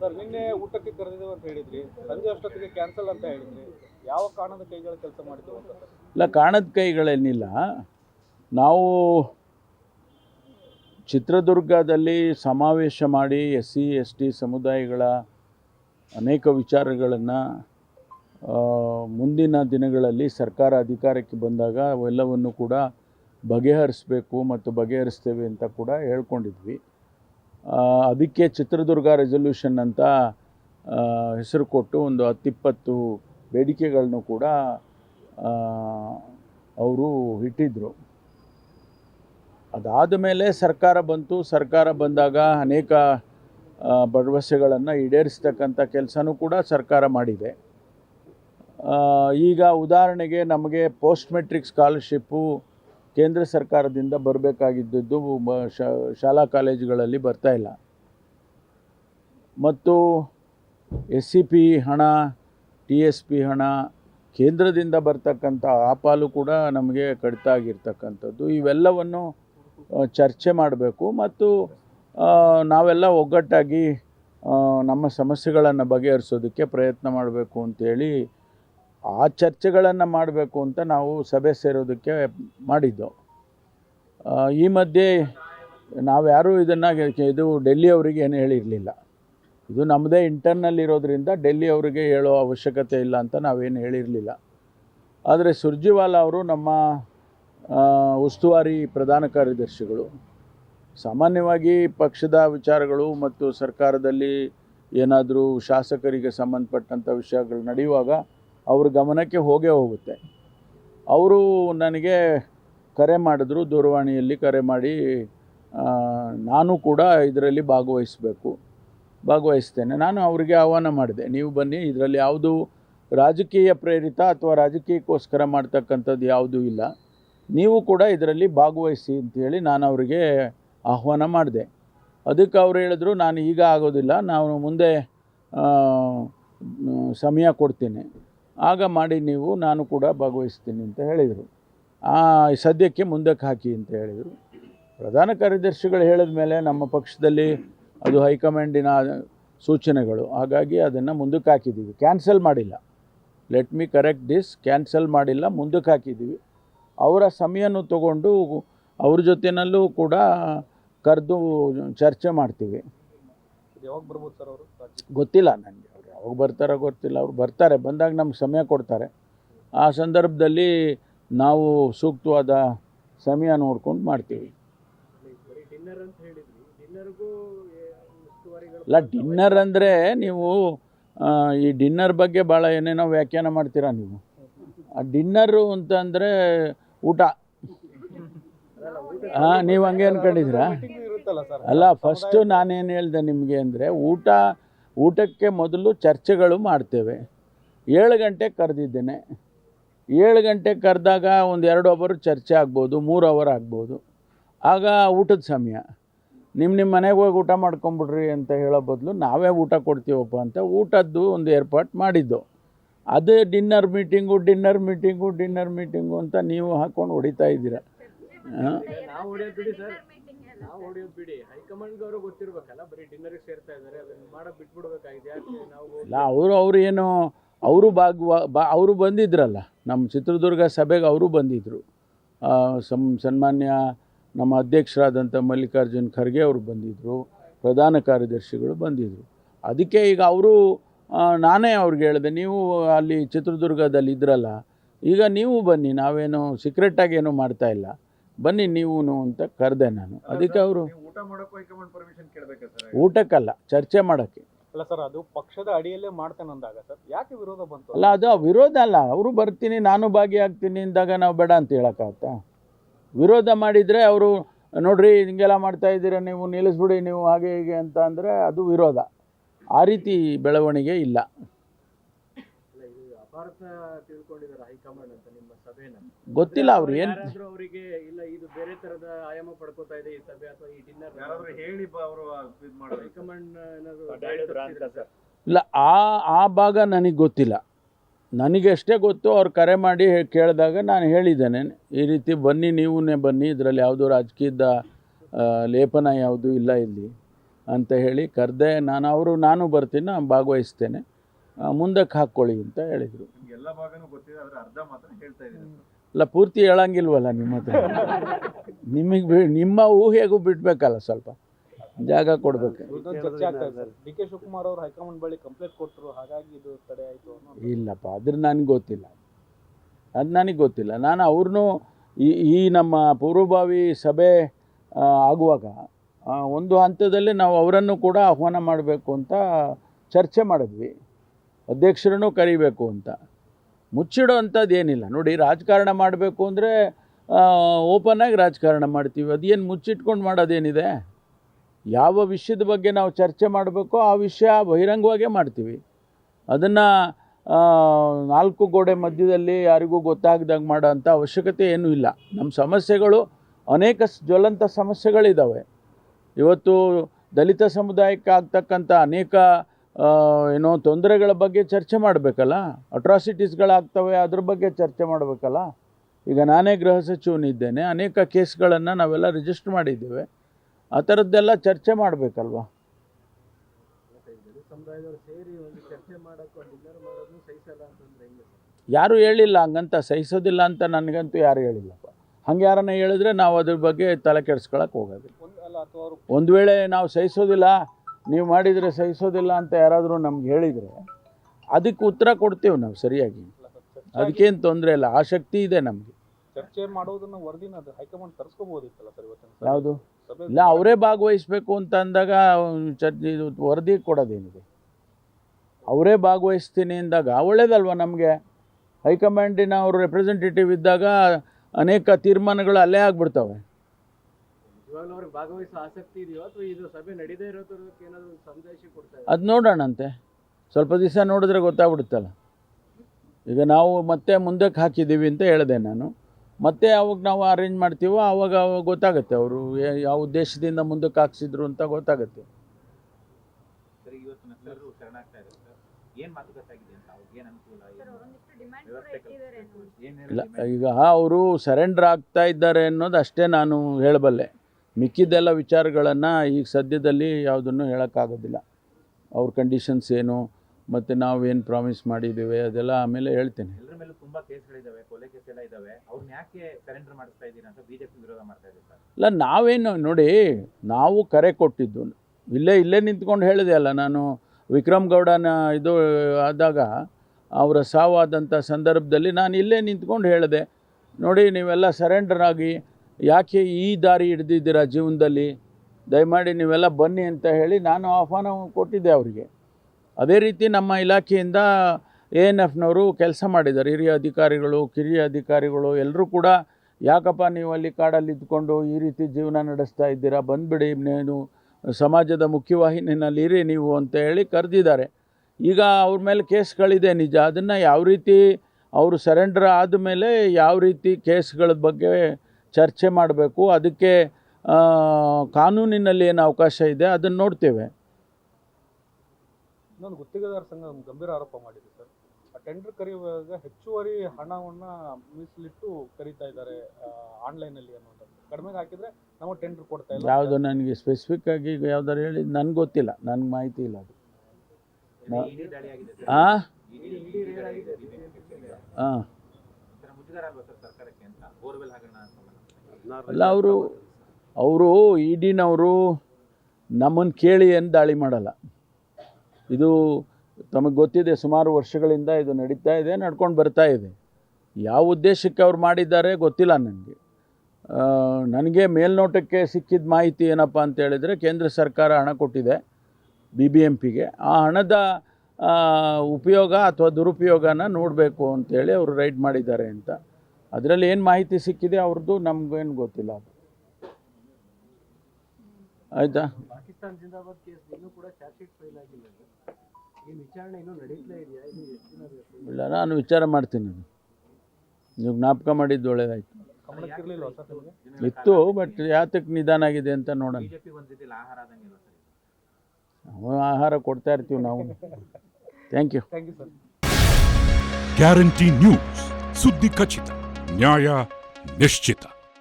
Sir, ನಿನ್ನೆ ಊಟಕ್ಕೆ ಕರೆದಿದ್ದೇವೆ ಅಂತ ಹೇಳಿದ್ರಿ. ಸಂಜೆ ಅಷ್ಟೊತ್ತಿಗೆ ಕ್ಯಾನ್ಸಲ್ ಅಂತ ಹೇಳಿದ್ರಿ. ಯಾವ ಕಾರಣದ ಕೈಗಳ ಕೆಲಸ ಮಾಡಿದ್ರು ಅಂತ ಇಲ್ಲ, ಕಾಣದ ಕೈಗಳೇನಿಲ್ಲ. ನಾವು ಚಿತ್ರದುರ್ಗದಲ್ಲಿ ಸಮಾವೇಶ ಮಾಡಿ ಎಸ್ ಸಿ, ಎಸ್ ಟಿ ಸಮುದಾಯಗಳ ಅನೇಕ ವಿಚಾರಗಳನ್ನು ಮುಂದಿನ ದಿನಗಳಲ್ಲಿ ಸರ್ಕಾರ ಅಧಿಕಾರಕ್ಕೆ ಬಂದಾಗ ಅವೆಲ್ಲವನ್ನು ಕೂಡ ಬಗೆಹರಿಸಬೇಕು ಮತ್ತು ಬಗೆಹರಿಸ್ತೇವೆ ಅಂತ ಕೂಡ ಹೇಳ್ಕೊಂಡಿದ್ವಿ. ಅದಕ್ಕೆ ಚಿತ್ರದುರ್ಗ ರೆಸೊಲ್ಯೂಷನ್ ಅಂತ ಹೆಸರು ಕೊಟ್ಟು ಒಂದು ಹತ್ತಿಪ್ಪತ್ತು ಬೇಡಿಕೆಗಳನ್ನು ಕೂಡ ಅವರು ಇಟ್ಟಿದ್ದರು ಅದಾದ ಮೇಲೆ ಸರ್ಕಾರ ಬಂತು. ಸರ್ಕಾರ ಬಂದಾಗ ಅನೇಕ ಭರವಸೆಗಳನ್ನು ಈಡೇರಿಸ್ತಕ್ಕಂಥ ಕೆಲಸನೂ ಕೂಡ ಸರ್ಕಾರ ಮಾಡಿದೆ. ಈಗ ಉದಾಹರಣೆಗೆ ನಮಗೆ ಪೋಸ್ಟ್ ಮೆಟ್ರಿಕ್ ಸ್ಕಾಲರ್ಶಿಪ್ಪು ಕೇಂದ್ರ ಸರ್ಕಾರದಿಂದ ಬರಬೇಕಾಗಿದ್ದದ್ದು ಶಾಲಾ ಕಾಲೇಜುಗಳಲ್ಲಿ ಬರ್ತಾ ಇಲ್ಲ. ಮತ್ತು ಎಸ್ ಸಿ ಪಿ ಹಣ, ಟಿ ಎಸ್ ಪಿ ಹಣ, ಕೇಂದ್ರದಿಂದ ಬರ್ತಕ್ಕಂಥ ಆ ಪಾಲು ಕೂಡ ನಮಗೆ ಕಡಿತ ಆಗಿರ್ತಕ್ಕಂಥದ್ದು ಇವೆಲ್ಲವನ್ನು ಚರ್ಚೆ ಮಾಡಬೇಕು ಮತ್ತು ನಾವೆಲ್ಲ ಒಗ್ಗಟ್ಟಾಗಿ ನಮ್ಮ ಸಮಸ್ಯೆಗಳನ್ನು ಬಗೆಹರಿಸೋದಕ್ಕೆ ಪ್ರಯತ್ನ ಮಾಡಬೇಕು ಅಂತೇಳಿ ಆ ಚರ್ಚೆಗಳನ್ನು ಮಾಡಬೇಕು ಅಂತ ನಾವು ಸಭೆ ಸೇರೋದಕ್ಕೆ ಮಾಡಿದ್ದು. ಈ ಮಧ್ಯೆ ನಾವ್ಯಾರೂ ಇದನ್ನು ಇದು ಡೆಲ್ಲಿ ಅವರಿಗೆ ಏನು ಹೇಳಿರಲಿಲ್ಲ. ಇದು ನಮ್ಮದೇ ಇಂಟರ್ನಲ್ ಇರೋದರಿಂದ ಡೆಲ್ಲಿ ಅವರಿಗೆ ಹೇಳೋ ಅವಶ್ಯಕತೆ ಇಲ್ಲ ಅಂತ ನಾವೇನು ಹೇಳಿರಲಿಲ್ಲ. ಆದರೆ ಸುರ್ಜಿವಾಲ ಅವರು ನಮ್ಮ ಉಸ್ತುವಾರಿ ಪ್ರಧಾನ ಕಾರ್ಯದರ್ಶಿಗಳು, ಸಾಮಾನ್ಯವಾಗಿ ಪಕ್ಷದ ವಿಚಾರಗಳು ಮತ್ತು ಸರ್ಕಾರದಲ್ಲಿ ಏನಾದರೂ ಶಾಸಕರಿಗೆ ಸಂಬಂಧಪಟ್ಟಂಥ ವಿಷಯಗಳು ನಡೆಯುವಾಗ ಅವ್ರ ಗಮನಕ್ಕೆ ಹೋಗೇ ಹೋಗುತ್ತೆ. ಅವರು ನನಗೆ ಕರೆ ಮಾಡಿದ್ರು, ದೂರವಾಣಿಯಲ್ಲಿ ಕರೆ ಮಾಡಿ ನಾನು ಕೂಡ ಇದರಲ್ಲಿ ಭಾಗವಹಿಸಬೇಕು, ಭಾಗವಹಿಸ್ತೇನೆ. ನಾನು ಅವರಿಗೆ ಆಹ್ವಾನ ಮಾಡಿದೆ, ನೀವು ಬನ್ನಿ, ಇದರಲ್ಲಿ ಯಾವುದು ರಾಜಕೀಯ ಪ್ರೇರಿತ ಅಥವಾ ರಾಜಕೀಯಕ್ಕೋಸ್ಕರ ಮಾಡ್ತಕ್ಕಂಥದ್ದು ಯಾವುದೂ ಇಲ್ಲ. ನೀವು ಕೂಡ ಇದರಲ್ಲಿ ಭಾಗವಹಿಸಿ ಅಂತೇಳಿ ನಾನು ಅವರಿಗೆ ಆಹ್ವಾನ ಮಾಡಿದೆ. ಅದಕ್ಕೆ ಅವ್ರು ಹೇಳಿದ್ರು, ನಾನು ಈಗ ಆಗೋದಿಲ್ಲ, ನಾನು ಮುಂದೆ ಸಮಯ ಕೊಡ್ತೀನಿ. ಆಗ ಮಾಡಿ ನೀವು ನಾನು ಕೂಡ ಭಾಗವಹಿಸ್ತೀನಿ ಅಂತ ಹೇಳಿದರು. ಆ, ಸದ್ಯಕ್ಕೆ ಮುಂದಕ್ಕೆ ಹಾಕಿ ಅಂತ ಹೇಳಿದರು. ಪ್ರಧಾನ ಕಾರ್ಯದರ್ಶಿಗಳು ಹೇಳಿದ ಮೇಲೆ ನಮ್ಮ ಪಕ್ಷದಲ್ಲಿ ಅದು ಹೈಕಮಾಂಡಿನ ಸೂಚನೆಗಳು. ಹಾಗಾಗಿ ಅದನ್ನು ಮುಂದಕ್ಕೆ ಹಾಕಿದ್ದೀವಿ. ಕ್ಯಾನ್ಸಲ್ ಮಾಡಿಲ್ಲ. Let me correct this cancel ಮಾಡಿಲ್ಲ ಮುಂದಕ್ಕೆ ಹಾಕಿದ್ದೀವಿ. ಅವರ ಸಮಯನೂ ತಗೊಂಡು ಅವ್ರ ಜೊತೆನಲ್ಲೂ ಕೂಡ ಕರೆದು ಚರ್ಚೆ ಮಾಡ್ತೀವಿ. ಯಾವಾಗ ಬರ್ಬೋದು ಸರ್ ಅವರು? ಗೊತ್ತಿಲ್ಲ ನನಗೆ. ಯಾವಾಗ ಬರ್ತಾರೋ ಗೊತ್ತಿಲ್ಲ, ಅವ್ರು ಬರ್ತಾರೆ, ಬಂದಾಗ ನಮ್ಗೆ ಸಮಯ ಕೊಡ್ತಾರೆ. ಆ ಸಂದರ್ಭದಲ್ಲಿ ನಾವು ಸೂಕ್ತವಾದ ಸಮಯ ನೋಡ್ಕೊಂಡು ಮಾಡ್ತೀವಿ. ಅಲ್ಲ, ಡಿನ್ನರ್ ಅಂದರೆ ನೀವು ಈ ಡಿನ್ನರ್ ಬಗ್ಗೆ ಭಾಳ ಏನೇನೋ ವ್ಯಾಖ್ಯಾನ ಮಾಡ್ತೀರಾ ನೀವು? ಆ ಡಿನ್ನರು ಅಂತಂದರೆ ಊಟ. ಹಾಂ ನೀವು ಹಂಗೆ ಅನ್ಕೊಂಡಿದ್ದೀರಾ? ಅಲ್ಲ ಫಸ್ಟು ನಾನೇನು ಹೇಳಿದೆ ನಿಮಗೆ ಅಂದರೆ ಊಟ ಊಟಕ್ಕೆ ಮೊದಲು ಚರ್ಚೆಗಳು ಮಾಡ್ತೇವೆ. ಏಳು ಗಂಟೆಗೆ ಕರೆದಿದ್ದೇನೆ. ಏಳು ಗಂಟೆ ಕರೆದಾಗ ಒಂದು ಎರಡು ಅವರು ಚರ್ಚೆ ಆಗ್ಬೋದು, ಮೂರು ಅವರ್ ಆಗ್ಬೋದು. ಆಗ ಊಟದ ಸಮಯ. ನಿಮ್ಮ ನಿಮ್ಮ ಮನೆಗೆ ಹೋಗಿ ಊಟ ಮಾಡ್ಕೊಂಬಿಡ್ರಿ ಅಂತ ಹೇಳೋ ಬದಲು ನಾವೇ ಊಟ ಕೊಡ್ತೀವಪ್ಪ ಅಂತ ಊಟದ್ದು ಒಂದು ಏರ್ಪಾಟ್ ಮಾಡಿದ್ದು. ಅದೇ dinner meeting dinner meeting dinner meeting ಅಂತ ನೀವು ಹಾಕ್ಕೊಂಡು ಹೊಡಿತಾ ಇದ್ದೀರಾ. ನಾವು ಹೊಡಿಯೋದು ಬಿಡಿ. ಹೈಕಮಾಂಡ್ ಅವರು ಗೊತ್ತಿರ್ಬೇಕಲ್ಲ, ಬರೀ ಡಿನ್ನರ್ಗೆ ಸೇರ್ತಾ ಇದ್ದಾರೆ ಅದನ್ನ ಮಾಡಕ್ ಬಿಟ್ಬಿಡ್ಬೇಕಾಗಿದೆ. ಯಾಕೆ ನಾವು ಅವರು ಅವರು ಏನು, ಅವರು ಭಾಗವ ಬಾ ಅವರು ಬಂದಿದ್ರಲ್ಲ, ನಮ್ಮ ಚಿತ್ರದುರ್ಗ ಸಭೆಗೆ ಅವರು ಬಂದಿದ್ದರು ಸಂ ಸನ್ಮಾನ್ಯ ನಮ್ಮ ಅಧ್ಯಕ್ಷರಾದಂಥ ಮಲ್ಲಿಕಾರ್ಜುನ್ ಖರ್ಗೆ ಅವರು ಬಂದಿದ್ದರು ಪ್ರಧಾನ ಕಾರ್ಯದರ್ಶಿಗಳು ಬಂದಿದ್ದರು ಅದಕ್ಕೆ ಈಗ ಅವರು ನಾನೇ ಅವ್ರಿಗೆ ಹೇಳಿದೆ, ನೀವು ಅಲ್ಲಿ ಚಿತ್ರದುರ್ಗದಲ್ಲಿ ಇದ್ರಲ್ಲ ಈಗ ನೀವು ಬನ್ನಿ, ನಾವೇನು ಸೀಕ್ರೆಟಾಗಿ ಏನೂ ಮಾಡ್ತಾ ಇಲ್ಲ. ಬನ್ನಿ ನೀವು ಅಂತ ಕರೆದೆ ನಾನು. ಅದಕ್ಕೆ ಅವರು ಊಟ ಮಾಡೋಕೆ ಹೈಕಮಾಂಡ್ ಪರ್ಮಿಷನ್ ಕೇಳಬೇಕಾ ಸರ್ ಊಟಕ್ಕಲ್ಲ ಚರ್ಚೆ ಮಾಡೋಕ್ಕೆ. ಅಲ್ಲ ಸರ್ ಅದು ಪಕ್ಷದ ಅಡಿಯಲ್ಲೇ ಮಾಡ್ತೇನೆ ಅಂದಾಗ ಸರ್ ಯಾಕೆ ವಿರೋಧ ಬಂತು? ಅಲ್ಲ ಅದು ವಿರೋಧ ಅಲ್ಲ ಅವರು ಬರ್ತೀನಿ ನಾನು ಭಾಗಿಯಾಗ್ತೀನಿ ಅಂದಾಗ ನಾವು ಬೇಡ ಅಂತ ಹೇಳೋಕ್ಕಾಗತ್ತಾ ವಿರೋಧ ಮಾಡಿದರೆ ಅವರು ನೋಡ್ರಿ ಹಿಂಗೆಲ್ಲ ಮಾಡ್ತಾ ಇದ್ದೀರಾ ನೀವು ನಿಲ್ಲಿಸ್ಬಿಡಿ ನೀವು ಹಾಗೆ ಹೀಗೆ ಅಂತ ಅಂದರೆ ಅದು ವಿರೋಧ. ಆ ರೀತಿ ಬೆಳವಣಿಗೆ ಇಲ್ಲ. ಅಲ್ಲ ಇದು ಅಪಾರ್ಥ ತಿಳ್ಕೊಂಡಿದ್ದಾರೆ ಹೈಕಮಾಂಡ್ ಅಂತ. ಗೊತ್ತಿಲ್ಲ ಅವ್ರು ಏನು ಅವರಿಗೆ ಇಲ್ಲ ಇದು ಬೇರೆ ತರದ ಆಯಾಮ ಪಡ್ಕೋತಾ ಇದೆ ಈ ಸಭೆ ಅಥವಾ ಈ ಡಿನ್ನರ್ ಯಾರಾದ್ರೂ ಹೇಳಿ ಅವರು ಇದು ಏನಾದ್ರು ಇಲ್ಲ ಆ ಆ ಭಾಗ ನನಗೆ ಗೊತ್ತಿಲ್ಲ. ನನಗಷ್ಟೇ ಗೊತ್ತು ಅವ್ರು ಕರೆ ಮಾಡಿ ಕೇಳಿದಾಗ ನಾನು ಹೇಳಿದ್ದೇನೆ. ಈ ರೀತಿ ಬನ್ನಿ ನೀವೂನೇ ಬನ್ನಿ ಇದರಲ್ಲಿ ಯಾವುದೋ ರಾಜಕೀಯದ ಲೇಪನ ಯಾವುದೂ ಇಲ್ಲ ಇಲ್ಲಿ ಅಂತ ಹೇಳಿ ಕರೆದೆ. ನಾನು ಅವರು ನಾನು ಬರ್ತೀನಿ ನಾನು ಭಾಗವಹಿಸ್ತೇನೆ. ಮುಂದಕ್ಕೆ ಹಾಕ್ಕೊಳ್ಳಿ ಅಂತ ಹೇಳಿದರು. ನಿಮ್ಗೆ ಎಲ್ಲ ಭಾಗನೂ ಗೊತ್ತಿದೆ ಆದ್ರೆ ಅರ್ಧ ಮಾತ್ರ ಹೇಳ್ತಾ ಇದ್ದೀನಿ. ಅಲ್ಲ ಪೂರ್ತಿ ಹೇಳಂಗಿಲ್ವಲ್ಲ ನಿಮ್ಮ ಹತ್ರ? ನಿಮಗೆ ಬಿ ನಿಮ್ಮ ಊಹೆಗೂ ಬಿಡಬೇಕಲ್ಲ ಸ್ವಲ್ಪ. ಜಾಗ ಕೊಡಬೇಕು. ಚರ್ಚೆ ಆಗ್ತಾ ಇದೆ ಸರ್. ಡಿ ಕೆ ಶಿವಕುಮಾರ್ ಅವರು ಹೈಕಮಾಂಡ್ ಬಳಿ ಕಂಪ್ಲೇಂಟ್ ಕೊಟ್ಟರು ಹಾಗಾಗಿ ಇದು ತಡೆ ಆಯಿತು ಅನ್ನೋ ಇಲ್ಲಪ್ಪ ಅದ್ರ ನನಗೆ ಗೊತ್ತಿಲ್ಲ. ಅದು ನನಗೆ ಗೊತ್ತಿಲ್ಲ. ನಾನು ಅವ್ರನ್ನೂ ಈ ಈ ನಮ್ಮ ಪೂರ್ವಭಾವಿ ಸಭೆ ಆ, ಆಗುವಾಗ ಆ, ಒಂದು ಹಂತದಲ್ಲಿ ನಾವು ಅವರನ್ನು ಕೂಡ ಆಹ್ವಾನ ಮಾಡಬೇಕು ಅಂತ ಚರ್ಚೆ ಮಾಡಿದ್ವಿ. ಅಧ್ಯಕ್ಷರನ್ನು ಕರಿಬೇಕು ಅಂತ. ಮುಚ್ಚಿಡೋ ಏನಿಲ್ಲ ನೋಡಿ, ರಾಜಕಾರಣ ಮಾಡಬೇಕು ಅಂದರೆ ಓಪನ್ನಾಗಿ ರಾಜಕಾರಣ ಮಾಡ್ತೀವಿ. ಅದೇನು ಮುಚ್ಚಿಟ್ಕೊಂಡು ಮಾಡೋದೇನಿದೆ? ಯಾವ ವಿಷಯದ ಬಗ್ಗೆ ನಾವು ಚರ್ಚೆ ಮಾಡಬೇಕೋ ಆ ವಿಷಯ ಬಹಿರಂಗವಾಗೇ ಮಾಡ್ತೀವಿ. ಅದನ್ನು ನಾಲ್ಕು ಗೋಡೆ ಮಧ್ಯದಲ್ಲಿ ಯಾರಿಗೂ ಗೊತ್ತಾಗ್ದಂಗೆ ಮಾಡೋ ಅಂಥ ಅವಶ್ಯಕತೆ ಏನೂ ಇಲ್ಲ. ನಮ್ಮ ಸಮಸ್ಯೆಗಳು ಅನೇಕ ಜ್ವಲಂತ ಸಮಸ್ಯೆಗಳಿದ್ದಾವೆ ಇವತ್ತು ದಲಿತ ಸಮುದಾಯಕ್ಕೆ ಆಗ್ತಕ್ಕಂಥ ಅನೇಕ ಏನೋ ತೊಂದರೆಗಳ ಬಗ್ಗೆ ಚರ್ಚೆ ಮಾಡಬೇಕಲ್ಲ? ಅಟ್ರಾಸಿಟೀಸ್ಗಳಾಗ್ತವೆ ಅದ್ರ ಬಗ್ಗೆ ಚರ್ಚೆ ಮಾಡಬೇಕಲ್ಲ? ಈಗ ನಾನೇ ಗೃಹ ಸಚಿವನಿದ್ದೇನೆ, ಅನೇಕ ಕೇಸ್ಗಳನ್ನು ನಾವೆಲ್ಲ ರಿಜಿಸ್ಟರ್ ಮಾಡಿದ್ದೇವೆ. ಆ ಥರದ್ದೆಲ್ಲ ಚರ್ಚೆ ಮಾಡಬೇಕಲ್ವಾ? ಯಾರೂ ಹೇಳಿಲ್ಲ, ಹಂಗಂತ ಸಹಿಸೋದಿಲ್ಲ ಅಂತ ನನಗಂತೂ ಯಾರು ಹೇಳಿಲ್ಲಪ್ಪ. ಹಂಗೆ ಯಾರನ್ನ ಹೇಳಿದ್ರೆ ನಾವು ಅದ್ರ ಬಗ್ಗೆ ತಲೆ ಕೆಡಿಸ್ಕೊಳಕ್ಕೆ ಹೋಗೋದಿಲ್ಲ. ಒಂದು ವೇಳೆ ನಾವು ಸಹಿಸೋದಿಲ್ಲ ನೀವು ಮಾಡಿದರೆ ಸಹಿಸೋದಿಲ್ಲ ಅಂತ ಯಾರಾದರೂ ನಮ್ಗೆ ಹೇಳಿದರೆ ಅದಕ್ಕೆ ಉತ್ತರ ಕೊಡ್ತೀವಿ ನಾವು ಸರಿಯಾಗಿ. ಅದಕ್ಕೇನು ತೊಂದರೆ ಇಲ್ಲ. ಆ ಶಕ್ತಿ ಇದೆ ನಮಗೆ. ಚರ್ಚೆ ಮಾಡೋದನ್ನು ವರದಿನ ಹೈಕಮಾಂಡ್ ತರಿಸ್ಕೋಬಹುದಿತ್ತಲ್ಲ ಸರ್ ಯಾವುದು? ಇಲ್ಲ ಅವರೇ ಭಾಗವಹಿಸಬೇಕು ಅಂತ ಅಂದಾಗ ಚರ್ಚೆ ಇದು ವರದಿ ಕೊಡೋದೇನಿದೆ? ಅವರೇ ಭಾಗವಹಿಸ್ತೀನಿ ಅಂದಾಗ ಒಳ್ಳೇದಲ್ವ ನಮಗೆ? ಹೈಕಮಾಂಡಿನ ಅವರು ರೆಪ್ರೆಸೆಂಟೇಟಿವ್ ಇದ್ದಾಗ ಅನೇಕ ತೀರ್ಮಾನಗಳು ಅಲ್ಲೇ ಆಗ್ಬಿಡ್ತವೆ. ನಿಜವಾಗ್ಲೂ ಅವ್ರಿಗೆ ಭಾಗವಹಿಸೋ ಆಸಕ್ತಿ ಇದೆಯೋ ಅಥವಾ ಇದು ಸಭೆ ನಡೀದೇ ಇರೋದಕ್ಕೆ ಏನಾದರೂ ಒಂದು ಸಂದೇಶ ಕೊಡ್ತಾ ಇದ್ದಾರೆ? ಅದು ನೋಡೋಣಂತೆ. ಸ್ವಲ್ಪ ದಿವಸ ನೋಡಿದ್ರೆ ಗೊತ್ತಾಗ್ಬಿಡುತ್ತಲ್ಲ. ಈಗ ನಾವು ಮತ್ತೆ ಮುಂದಕ್ಕೆ ಹಾಕಿದ್ದೀವಿ ಅಂತ ಹೇಳಿದೆ ನಾನು. ಮತ್ತೆ ಅವಾಗ ನಾವು ಅರೇಂಜ್ ಮಾಡ್ತೀವೋ ಆವಾಗ ಅವಾಗ ಗೊತ್ತಾಗುತ್ತೆ ಅವರು ಯಾವ ಉದ್ದೇಶದಿಂದ ಮುಂದಕ್ಕೆ ಹಾಕ್ಸಿದ್ರು ಅಂತ ಗೊತ್ತಾಗುತ್ತೆ. ಇಲ್ಲ ಈಗ ಅವರು ಸರೆಂಡರ್ ಆಗ್ತಾ ಇದ್ದಾರೆ ಅನ್ನೋದು ಅಷ್ಟೇ ನಾನು ಹೇಳಬಲ್ಲೆ. ಮಿಕ್ಕಿದ್ದೆಲ್ಲ ವಿಚಾರಗಳನ್ನು ಈಗ ಸದ್ಯದಲ್ಲಿ ಯಾವುದನ್ನು ಹೇಳೋಕ್ಕಾಗೋದಿಲ್ಲ. ಅವ್ರ ಕಂಡೀಷನ್ಸ್ ಏನು ಮತ್ತು ಏನು ಪ್ರಾಮಿಸ್ ಮಾಡಿದ್ದೀವಿ ಅದೆಲ್ಲ ಆಮೇಲೆ ಹೇಳ್ತೇನೆ. ಎಲ್ಲರ ಮೇಲೂ ತುಂಬ ಕೇಸ್ಗಳಿದ್ದಾವೆ ಕೊಲೆ ಕೇಸ್ ಎಲ್ಲ ಇದ್ದಾವೆ ಅವ್ರನ್ನ ಯಾಕೆ ಸರೆಂಡರ್ ಮಾಡಿಸ್ತಾ ಇದ್ದೀರಾ ಅಂತ ಬಿಜೆಪಿ ವಿರೋಧ ಮಾಡ್ತಾ ಇದೆ ಸರ್? ಇಲ್ಲ ನಾವೇನು ನೋಡಿ ನಾವು ಕರೆ ಕೊಟ್ಟಿದ್ದು. ಇಲ್ಲೇ ಇಲ್ಲೇ ನಿಂತ್ಕೊಂಡು ಹೇಳಿದೆ ಅಲ್ಲ ನಾನು. ವಿಕ್ರಮ್ ಗೌಡನ ಇದು ಆದಾಗ ಅವರ ಸಾವಾದಂಥ ಸಂದರ್ಭದಲ್ಲಿ ನಾನು ಇಲ್ಲೇ ನಿಂತ್ಕೊಂಡು ಹೇಳಿದೆ. ನೋಡಿ ನೀವೆಲ್ಲ ಸರೆಂಡರ್ ಆಗಿ ಯಾಕೆ ಈ ದಾರಿ ಹಿಡ್ದಿದ್ದೀರಾ ಜೀವನದಲ್ಲಿ? ದಯಮಾಡಿ ನೀವೆಲ್ಲ ಬನ್ನಿ ಅಂತ ಹೇಳಿ ನಾನು ಆಹ್ವಾನ ಕೊಟ್ಟಿದ್ದೆ ಅವರಿಗೆ. ಅದೇ ರೀತಿ ನಮ್ಮ ಇಲಾಖೆಯಿಂದ ಎ ಎನ್ ಎಫ್ನವರು ಕೆಲಸ ಮಾಡಿದ್ದಾರೆ. ಹಿರಿಯ ಅಧಿಕಾರಿಗಳು, ಕಿರಿಯ ಅಧಿಕಾರಿಗಳು ಎಲ್ಲರೂ ಕೂಡ, ಯಾಕಪ್ಪ ನೀವು ಅಲ್ಲಿ ಕಾಡಲ್ಲಿ ಇದ್ಕೊಂಡು ಈ ರೀತಿ ಜೀವನ ನಡೆಸ್ತಾ ಇದ್ದೀರಾ? ಬಂದುಬಿಡಿ, ನೀನು ಸಮಾಜದ ಮುಖ್ಯವಾಹಿನಿಯಲ್ಲಿ ಇರಿ ನೀವು ಅಂತ ಹೇಳಿ ಕರೆದಿದ್ದಾರೆ. ಈಗ ಅವ್ರ ಮೇಲೆ ಕೇಸ್ಗಳಿದೆ ನಿಜ. ಅದನ್ನು ಯಾವ ರೀತಿ ಅವರು ಸರೆಂಡರ್ ಆದಮೇಲೆ ಯಾವ ರೀತಿ ಕೇಸ್ಗಳ ಬಗ್ಗೆ ಚರ್ಚೆ ಮಾಡಬೇಕು. ಅದಕ್ಕೆ ಕಾನೂನಿನಲ್ಲಿ ಏನು ಅವಕಾಶ ಇದೆ ಅದನ್ನು ನೋಡ್ತೇವೆ. ಇನ್ನೊಂದು ಗುತ್ತಿಗೆದಾರ ಸಂಘ ಗಂಭೀರ ಆರೋಪ ಮಾಡಿದೆ ಸರ್. ಆ ಟೆಂಡರ್ ಕರೆಯುವಾಗ ಹೆಚ್ಚುವರಿ ಹಣವನ್ನು ಮೀಸಲಿಟ್ಟು ಕರೀತಾ ಇದ್ದಾರೆ ಆನ್ಲೈನಲ್ಲಿ ಅನ್ನೋದು ಕಡಿಮೆಗೆ ಹಾಕಿದರೆ ನಾವು ಟೆಂಡರ್ ಕೊಡ್ತಾ ಇಲ್ಲ. ಯಾವುದು ನನಗೆ ಸ್ಪೆಸಿಫಿಕ್ ಆಗಿ ಯಾವ್ದಾರು ಹೇಳಿ ನನಗೆ ಗೊತ್ತಿಲ್ಲ. ನನಗೆ ಮಾಹಿತಿ ಇಲ್ಲ ಅದು. ಹಾಂ. ಹಾಂ ಅಲ್ಲ, ಅವರು ಅವರು ಇಡಿನವರು ನಮ್ಮನ್ನು ಕೇಳಿ ಏನು ದಾಳಿ ಮಾಡಲ್ಲ. ಇದು ತಮಗೆ ಗೊತ್ತಿದೆ, ಸುಮಾರು ವರ್ಷಗಳಿಂದ ಇದು ನಡೀತಾ ಇದೆ, ನಡ್ಕೊಂಡು ಬರ್ತಾ ಇದೆ. ಯಾವ ಉದ್ದೇಶಕ್ಕೆ ಅವ್ರು ಮಾಡಿದ್ದಾರೆ ಗೊತ್ತಿಲ್ಲ ನನಗೆ. ನನಗೆ ಮೇಲ್ನೋಟಕ್ಕೆ ಸಿಕ್ಕಿದ ಮಾಹಿತಿ ಏನಪ್ಪ ಅಂತ ಹೇಳಿದರೆ, ಕೇಂದ್ರ ಸರ್ಕಾರ ಹಣ ಕೊಟ್ಟಿದೆ ಬಿ ಬಿ ಎಂ ಪಿಗೆ ಆ ಹಣದ ಉಪಯೋಗ ಅಥವಾ ದುರುಪಯೋಗನ ನೋಡಬೇಕು ಅಂತೇಳಿ ಅವರು ರೈಡ್ ಮಾಡಿದ್ದಾರೆ ಅಂತ. ಅದರಲ್ಲಿ ಏನು ಮಾಹಿತಿ ಸಿಕ್ಕಿದೆ ಅವ್ರದ್ದು ನಮಗೇನು ಗೊತ್ತಿಲ್ಲ ಅದು. ಆಯಿತಾ? ಪಾಕಿಸ್ತಾನ ಜಿಂದಾಬಾದ್ ಕೇಸ್ ಇನ್ನೂ ಕೂಡ ಚಾರ್ಜ್ ಶೀಟ್ ಫೈಲ್ ಆಗಿಲ್ಲ ಈ ವಿಚಾರಣೆ ಇನ್ನೂ ನಡೀತಾ ಇದೆಯಾ? ಇದು ಎಷ್ಟು ದಿನ ಬೇಕು? ಇಲ್ಲ ನಾನು ವಿಚಾರ ಮಾಡ್ತೀನಿ ಅದು. ನೀವು ಜ್ಞಾಪಕ ಮಾಡಿದ್ದು ಒಳ್ಳೇದಾಯ್ತು. ಗಮನಕ್ಕಿರ್ಲಿಲ್ವಾ ಸರ್ ನಿಮಗೆ? ಇತ್ತು ಬಟ್ ಯಾತಕ್ಕೆ ನಿಧಾನ ಆಗಿದೆ ಅಂತ ನೋಡೋಣ. ಬಿಜೆಪಿ ಒಂದ್ ರೀತಿಯಲ್ಲಿ ಆಹಾರ ಸರ್ ಇದು? ನಾವು ಆಹಾರ ಕೊಡ್ತಾ ಇರ್ತೀವಿ ನಾವು. Thank you thank you sir guarantee news ಸುದ್ದಿ ಖಚಿತ. ನ್ಯಾಯ ನಿಶ್ಚಿತ